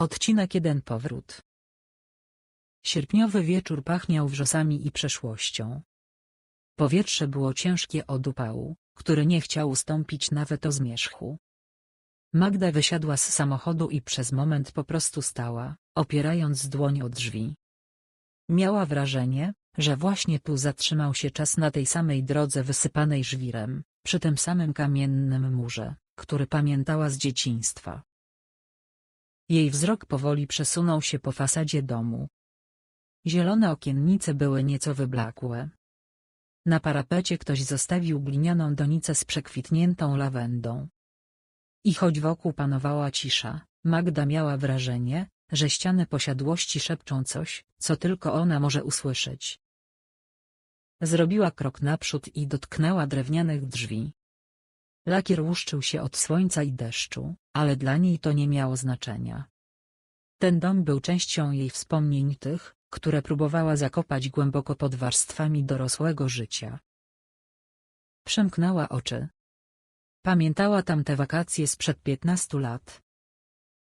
Odcinek 1 Powrót Sierpniowy wieczór pachniał wrzosami i przeszłością. Powietrze było ciężkie od upału, który nie chciał ustąpić nawet o zmierzchu. Magda wysiadła z samochodu i przez moment po prostu stała, opierając dłoń o drzwi. Miała wrażenie, że właśnie tu zatrzymał się czas na tej samej drodze wysypanej żwirem, przy tym samym kamiennym murze, który pamiętała z dzieciństwa. Jej wzrok powoli przesunął się po fasadzie domu. Zielone okiennice były nieco wyblakłe. Na parapecie ktoś zostawił glinianą donicę z przekwitniętą lawendą. I choć wokół panowała cisza, Magda miała wrażenie, że ściany posiadłości szepczą coś, co tylko ona może usłyszeć. Zrobiła krok naprzód i dotknęła drewnianych drzwi. Lakier łuszczył się od słońca i deszczu, ale dla niej to nie miało znaczenia. Ten dom był częścią jej wspomnień tych, które próbowała zakopać głęboko pod warstwami dorosłego życia. Przemknęła oczy. Pamiętała tamte wakacje sprzed piętnastu lat.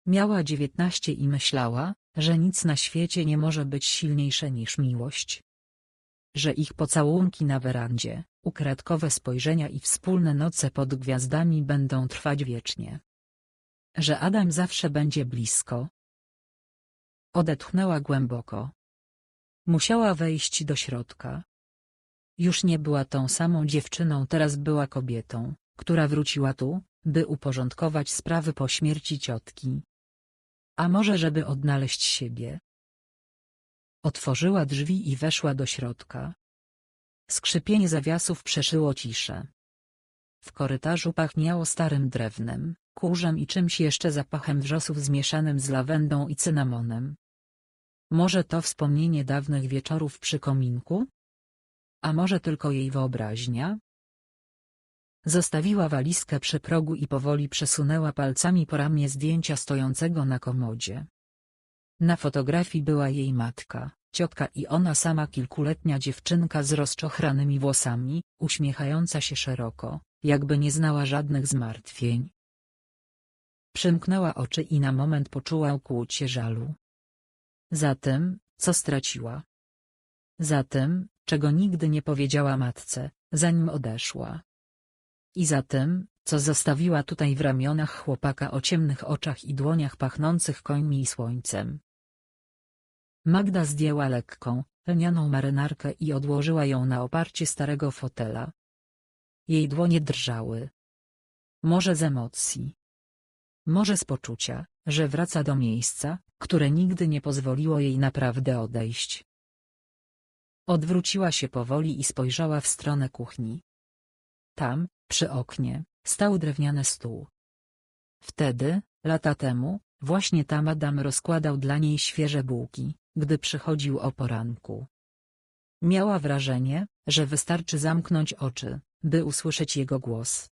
Miała dziewiętnaście i myślała, że nic na świecie nie może być silniejsze niż miłość. Że ich pocałunki na werandzie, ukradkowe spojrzenia i wspólne noce pod gwiazdami będą trwać wiecznie. Że Adam zawsze będzie blisko. Odetchnęła głęboko. Musiała wejść do środka. Już nie była tą samą dziewczyną, teraz była kobietą, która wróciła tu, by uporządkować sprawy po śmierci ciotki. A może żeby odnaleźć siebie? Otworzyła drzwi i weszła do środka. Skrzypienie zawiasów przeszyło ciszę. W korytarzu pachniało starym drewnem, kurzem i czymś jeszcze zapachem wrzosów zmieszanym z lawendą i cynamonem. Może to wspomnienie dawnych wieczorów przy kominku? A może tylko jej wyobraźnia? Zostawiła walizkę przy progu i powoli przesunęła palcami po ramię zdjęcia stojącego na komodzie. Na fotografii była jej matka, ciotka i ona sama kilkuletnia dziewczynka z rozczochranymi włosami, uśmiechająca się szeroko, jakby nie znała żadnych zmartwień. Przymknęła oczy i na moment poczuła ukłucie żalu. Za tym, co straciła. Za tym, czego nigdy nie powiedziała matce, zanim odeszła. I za tym, co zostawiła tutaj w ramionach chłopaka o ciemnych oczach i dłoniach pachnących końmi i słońcem. Magda zdjęła lekką, lnianą marynarkę i odłożyła ją na oparcie starego fotela. Jej dłonie drżały. Może z emocji. Może z poczucia, że wraca do miejsca, które nigdy nie pozwoliło jej naprawdę odejść. Odwróciła się powoli i spojrzała w stronę kuchni. Tam, przy oknie, stał drewniany stół. Wtedy, lata temu, właśnie tam Adam rozkładał dla niej świeże bułki, gdy przychodził o poranku. Miała wrażenie, że wystarczy zamknąć oczy, by usłyszeć jego głos.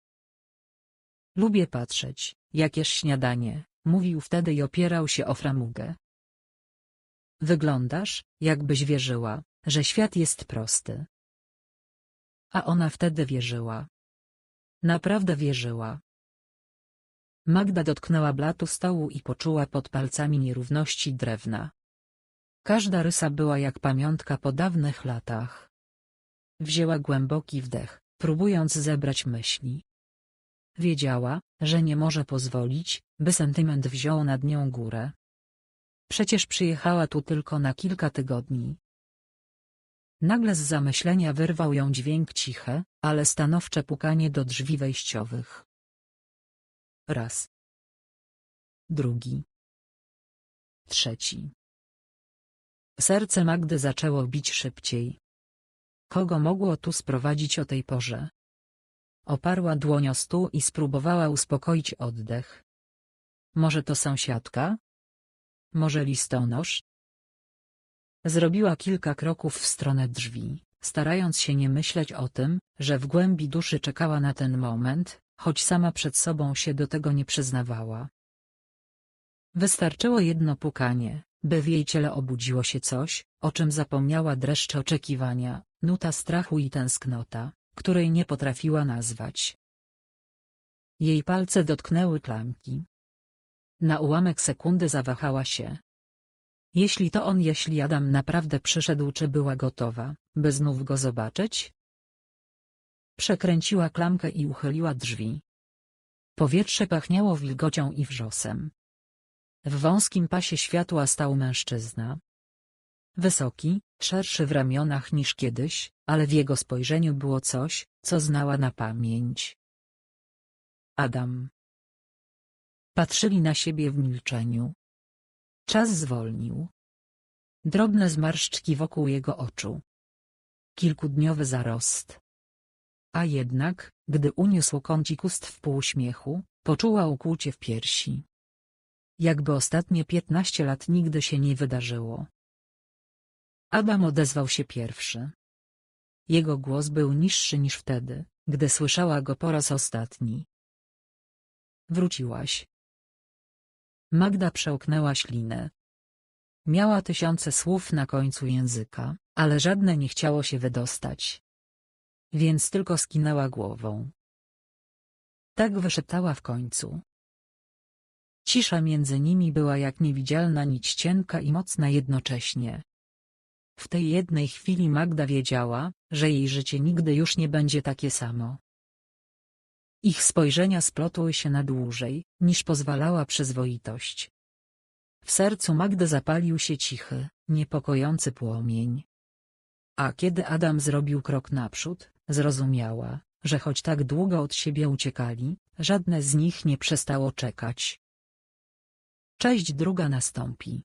Lubię patrzeć, jakież śniadanie, mówił wtedy i opierał się o framugę. Wyglądasz, jakbyś wierzyła, że świat jest prosty. A ona wtedy wierzyła. Naprawdę wierzyła. Magda dotknęła blatu stołu i poczuła pod palcami nierówności drewna. Każda rysa była jak pamiątka po dawnych latach. Wzięła głęboki wdech, próbując zebrać myśli. Wiedziała, że nie może pozwolić, by sentyment wziął nad nią górę. Przecież przyjechała tu tylko na kilka tygodni. Nagle z zamyślenia wyrwał ją dźwięk ciche, ale stanowcze pukanie do drzwi wejściowych. Raz. Drugi. Trzeci. Serce Magdy zaczęło bić szybciej. Kogo mogło tu sprowadzić o tej porze? Oparła dłoń o stół i spróbowała uspokoić oddech. Może to sąsiadka? Może listonosz? Zrobiła kilka kroków w stronę drzwi, starając się nie myśleć o tym, że w głębi duszy czekała na ten moment, choć sama przed sobą się do tego nie przyznawała. Wystarczyło jedno pukanie, by w jej ciele obudziło się coś, o czym zapomniała dreszcze oczekiwania, nuta strachu i tęsknota, której nie potrafiła nazwać. Jej palce dotknęły klamki. Na ułamek sekundy zawahała się. Jeśli to on, jeśli Adam naprawdę przyszedł, czy była gotowa, by znów go zobaczyć? Przekręciła klamkę i uchyliła drzwi. Powietrze pachniało wilgocią i wrzosem. W wąskim pasie światła stał mężczyzna. Wysoki, szerszy w ramionach niż kiedyś, ale w jego spojrzeniu było coś, co znała na pamięć. Adam. Patrzyli na siebie w milczeniu. Czas zwolnił. Drobne zmarszczki wokół jego oczu. Kilkudniowy zarost. A jednak, gdy uniósł kącik ust w półśmiechu, poczuła ukłucie w piersi. Jakby ostatnie piętnaście lat nigdy się nie wydarzyło. Adam odezwał się pierwszy. Jego głos był niższy niż wtedy, gdy słyszała go po raz ostatni. Wróciłaś. Magda przełknęła ślinę. Miała tysiące słów na końcu języka, ale żadne nie chciało się wydostać. Więc tylko skinęła głową. Tak wyszeptała w końcu. Cisza między nimi była jak niewidzialna nić cienka i mocna jednocześnie. W tej jednej chwili Magda wiedziała, że jej życie nigdy już nie będzie takie samo. Ich spojrzenia splotły się na dłużej, niż pozwalała przyzwoitość. W sercu Magdy zapalił się cichy, niepokojący płomień. A kiedy Adam zrobił krok naprzód, zrozumiała, że choć tak długo od siebie uciekali, żadne z nich nie przestało czekać. Część druga nastąpi.